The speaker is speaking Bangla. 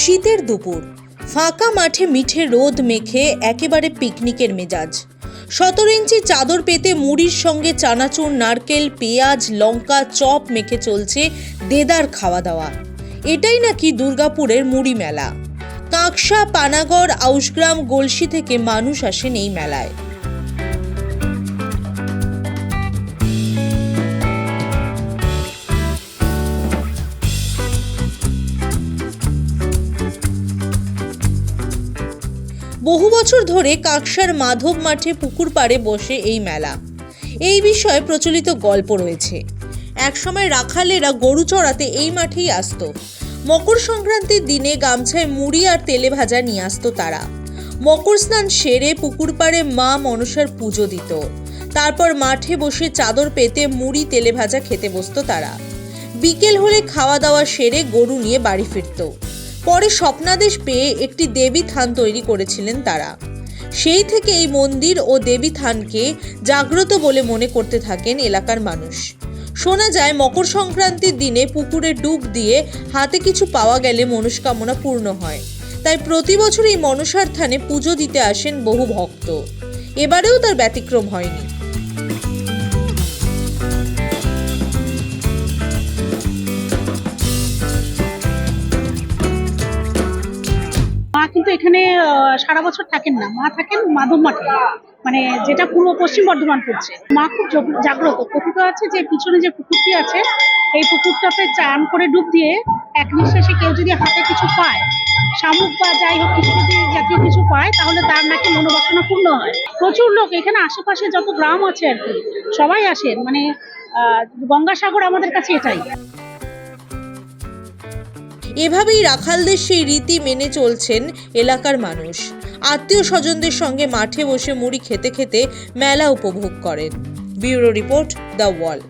শীতের দুপুর। ফাঁকা মাঠে মিঠে রোদ মেখে একেবারে পিকনিকের মেজাজ। সতেরো ইঞ্চি চাদর পেতে মুড়ির সঙ্গে চানাচুর, নারকেল, পেঁয়াজ, লঙ্কা, চপ মেখে চলছে দেদার খাওয়া দাওয়া এটাই নাকি দুর্গাপুরের মুড়ি মেলা। কাঁকসা, পানাগড়, আউশগ্রাম, গলসি থেকে মানুষ আসেন এই মেলায়। বহু বছর ধরে কাকসার মাধব মাঠে পুকুর পাড়ে বসে এই মেলা। এই বিষয়ে প্রচলিত গল্প রয়েছে। একসময় রাখালেরা গরু চড়াতে এই মাঠেই আসতো। মকর সংক্রান্তির দিনে গামছায় মুড়ি আর তেলে ভাজা নিয়ে আসতো তারা। মকর স্নান সেরে পুকুর পাড়ে মা মনসার পুজো দিত। তারপর মাঠে বসে চাদর পেতে মুড়ি, তেলে ভাজা খেতে বসতো তারা। বিকেল হলে খাওয়া দাওয়া সেরে গরু নিয়ে বাড়ি ফিরতো। পরে স্বপ্নাদেশ পেয়ে একটি দেবী থান তৈরি করেছিলেন তারা। সেই থেকে এই মন্দির ও দেবী থানকে জাগ্রত বলে মনে করতে থাকেন এলাকার মানুষ। শোনা যায়, মকর সংক্রান্তির দিনে পুকুরে ডুব দিয়ে হাতে কিছু পাওয়া গেলে মনস্কামনা পূর্ণ হয়। তাই প্রতি বছর এই মনসার থানে পুজো দিতে আসেন বহু ভক্ত। এবারেও তার ব্যতিক্রম হয়নি। কিন্তু এখানে সারা বছর থাকেন না। মা থাকেন মাধব মাঠে। মানে যেটা পূর্ব পশ্চিম বর্ধমান পড়ছে মা খুব জাগ্রত। কথিত আছে যে পিছনে যে পুকুরটি আছে এই পুকুরটাতে চান করে ডুব দিয়ে এক নিঃশ্বাসে কেউ যদি হাতে কিছু পায় শামুক বা যাই হোক কিছু যদি জাতীয় কিছু পায় তাহলে তার নাকি মনোবাসনা পূর্ণ হয়। প্রচুর লোক। এখানে আশেপাশে যত গ্রাম আছে আর কি সবাই আসেন। মানে আহ, গঙ্গাসাগর আমাদের কাছে এটাই। এভাবেই রাখালদের সেই রীতি মেনে চলছেন এলাকার মানুষ। আত্মীয় স্বজনদের সঙ্গে মাঠে বসে মুড়ি খেতে খেতে মেলা উপভোগ করেন। Bureau report the Wall.